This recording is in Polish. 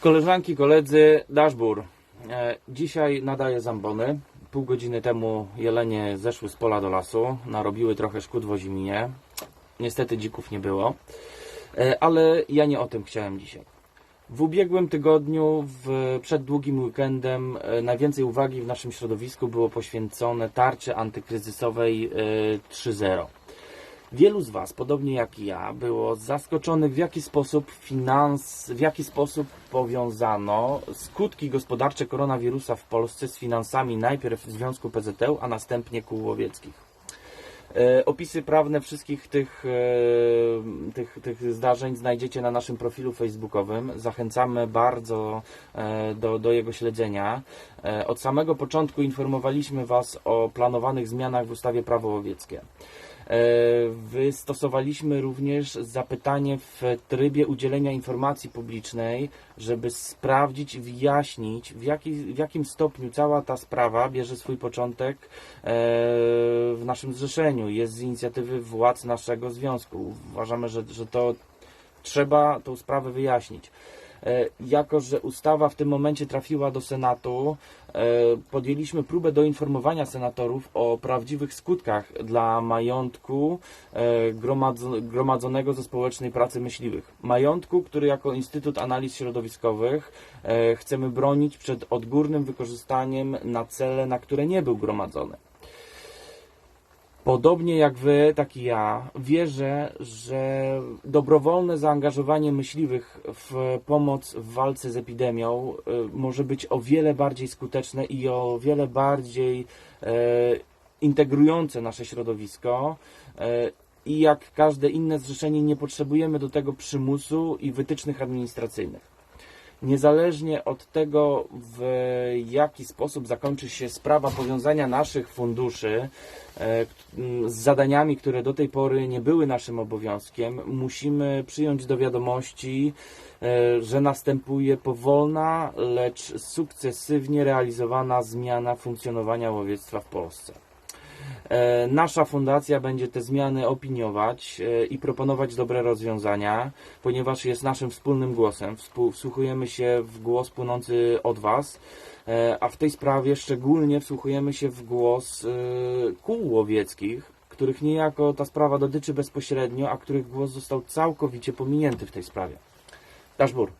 Koleżanki, koledzy, Daszbur. E, Dzisiaj nadaję zambony. Pół godziny temu jelenie zeszły z pola do lasu, narobiły trochę szkód w Oziminie. Niestety dzików nie było, E, ale ja nie o tym chciałem dzisiaj. W ubiegłym tygodniu, w, przed długim weekendem, e, najwięcej uwagi w naszym środowisku było poświęcone tarczy antykryzysowej e, 3.0. Wielu z Was, podobnie jak i ja, było zaskoczonych, w jaki sposób finans, w jaki sposób powiązano skutki gospodarcze koronawirusa w Polsce z finansami najpierw Związku PZU, a następnie kół łowieckich. E, Opisy prawne wszystkich tych, e, tych, tych zdarzeń znajdziecie na naszym profilu facebookowym. Zachęcamy bardzo e, do, do jego śledzenia. Od samego początku informowaliśmy Was o planowanych zmianach w ustawie prawo łowieckie. E, Wystosowaliśmy również zapytanie w trybie udzielenia informacji publicznej, żeby sprawdzić, wyjaśnić, w, jaki, w jakim stopniu cała ta sprawa bierze swój początek e, w naszym zrzeszeniu. Jest z inicjatywy władz naszego związku. Uważamy, że, że to trzeba tą sprawę wyjaśnić. E, Jako, że ustawa w tym momencie trafiła do Senatu, e, podjęliśmy próbę doinformowania senatorów o prawdziwych skutkach dla majątku e, gromadzo- gromadzonego ze społecznej pracy myśliwych. Majątku, który jako Instytut Analiz Środowiskowych chcemy bronić przed odgórnym wykorzystaniem na cele, na które nie był gromadzony. Podobnie jak wy, tak i ja, wierzę, że dobrowolne zaangażowanie myśliwych w pomoc w walce z epidemią y, może być o wiele bardziej skuteczne i o wiele bardziej e, integrujące nasze środowisko. E, I jak każde inne zrzeszenie, nie potrzebujemy do tego przymusu i wytycznych administracyjnych niezależnie od tego, w jaki sposób zakończy się sprawa powiązania naszych funduszy e, z zadaniami, które do tej pory nie były naszym obowiązkiem, musimy przyjąć do wiadomości, e, że następuje powolna, lecz sukcesywnie realizowana zmiana funkcjonowania łowiectwa w Polsce. E, Nasza fundacja będzie te zmiany opiniować e, i proponować dobre rozwiązania, ponieważ jest naszym wspólnym głosem. Wsłuchujemy się w głos płynący od Was, e, a w tej sprawie szczególnie wsłuchujemy się w głos kół łowieckich, których niejako ta sprawa dotyczy bezpośrednio, a których głos został całkowicie pominięty w tej sprawie. Daszbur.